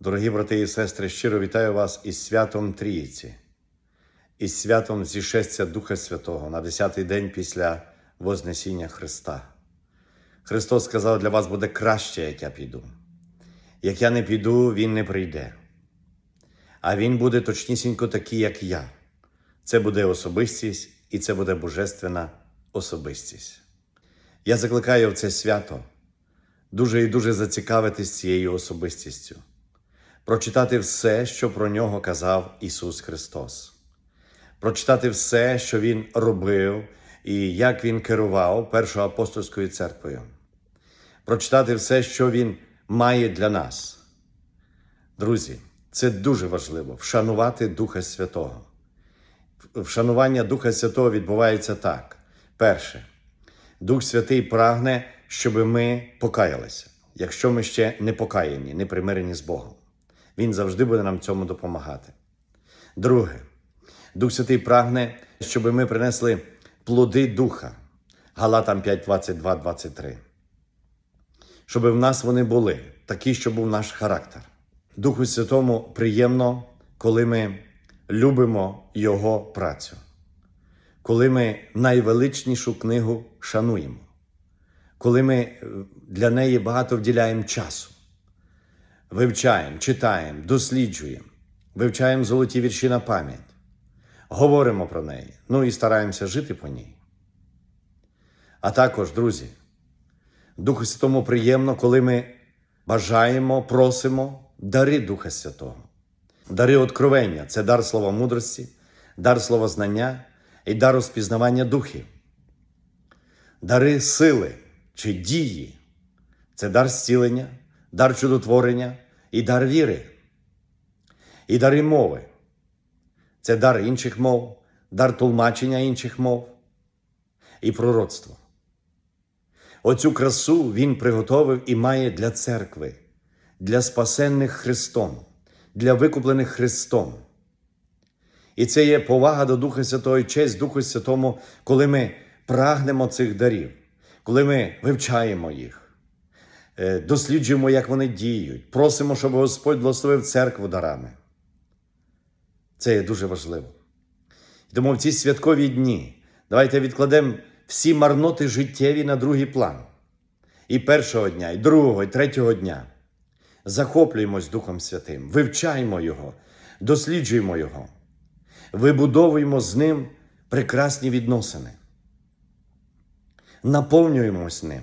Дорогі брати і сестри, щиро вітаю вас із святом Трійці, із святом зішестя Духа Святого на 10-й день після Вознесіння Христа. Христос сказав, для вас буде краще, як я піду. Як я не піду, Він не прийде. А Він буде точнісінько такий, як я. Це буде особистість і це буде божественна особистість. Я закликаю в це свято дуже і дуже зацікавитись цією особистістю прочитати все, що про нього казав Ісус Христос, прочитати все, що Він робив і як Він керував Першою апостольською церквою, прочитати все, що Він має для нас. Друзі, це дуже важливо вшанувати Духа Святого. Вшанування Духа Святого відбувається так. Перше, Дух Святий прагне, щоб ми покаялися, якщо ми ще не покаяні, не примирені з Богом. Він завжди буде нам цьому допомагати. Друге, Дух Святий прагне, щоб ми принесли плоди Духа. Галатам 5, 22, 23. Щоб в нас вони були, такі, щоб був наш характер. Духу Святому приємно, коли ми любимо Його працю, коли ми найвеличнішу книгу шануємо, коли ми е, для неї багато вділяємо часу вивчаємо, читаємо, досліджуємо, вивчаємо золоті вірші на пам'ять, говоримо про неї, ну і стараємося жити по ній. А також, друзі, Духу Святому приємно, коли ми бажаємо, просимо дари Духа Святого. Дари откровення це дар слова мудрості, дар слова знання і дар розпізнавання духів. Дари сили чи дії це дар зцілення, дар чудотворення і дар віри, і дари мови. Це дар інших мов, дар тлумачення інших мов і пророцтво. Оцю красу він приготовив і має для церкви, для спасенних Христом, для викуплених Христом. І це є повага до Духа Святого і честь Духу Святому, коли ми прагнемо цих дарів, коли ми вивчаємо їх досліджуємо, як вони діють, просимо, щоб Господь благословив церкву дарами. Це є дуже важливо. Тому в ці святкові дні давайте відкладемо всі марноти життєві на другий план. І першого дня, і другого, і третього дня. Захоплюємось Духом Святим, вивчаємо Його, досліджуємо Його, вибудовуємо з Ним прекрасні відносини, наповнюємось ним